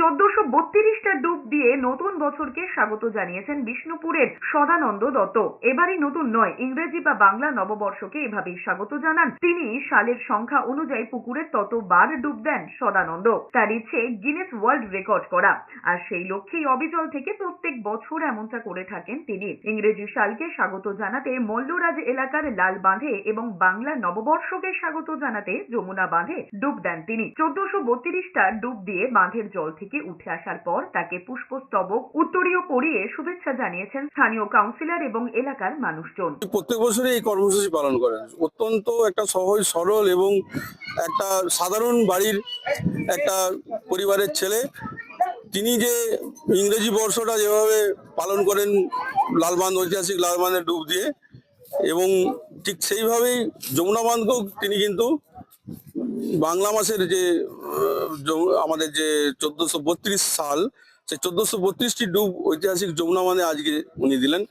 চোদ্দশো বত্রিশটা ডুব দিয়ে নতুন বছরকে স্বাগত জানিয়েছেন বিষ্ণুপুরের সদানন্দ দত্ত। এবারই নতুন নয়, ইংরেজি বা বাংলা নববর্ষকে এভাবেই স্বাগত জানান। তিনি সালের সংখ্যা অনুযায়ী পুকুরে ততবার ডুব দেন সদানন্দ। তার ইচ্ছে গিনেস ওয়ার্ল্ড রেকর্ড করা। আর সেই লক্ষ্যেই অবিচল থেকে প্রত্যেক বছর এমনটা করে থাকেন তিনি। ইংরেজি সালকে স্বাগত জানাতে মল্লরাজ এলাকার লাল বাঁধে এবং বাংলা নববর্ষকে স্বাগত জানাতে যমুনা বাঁধে ডুব দেন তিনি। চোদ্দশো বত্রিশটা ডুব দিয়ে বাঁধের জল থেকে উঠে আসার পর তাকে পুষ্পস্তবক উত্তরীয় পরিয়ে শুভেচ্ছা জানিয়েছেন স্থানীয় কাউন্সিলর এবং এলাকার মানুষজন। প্রত্যেক বছরই এই কর্মসূচি পালন করেন। অত্যন্ত একটা সহজ, সরল এবং একটা সাধারণ বাড়ির একটা পরিবারের ছেলে। তিনি যে ইংরেজি বর্ষটা যেভাবে পালন করেন লালবান্ধ, ঐতিহাসিক লালবান্ধে ডুব দিয়ে এবং ঠিক সেইভাবেই যমুনা বাঁধকেও তিনি কিন্তু বাংলা মাসের যে আমাদের যে চোদ্দশো সাল, সেই চোদ্দশো বত্রিশটি ডুব ঐতিহাসিক যমুনা মানে আজকে উনি দিলেন।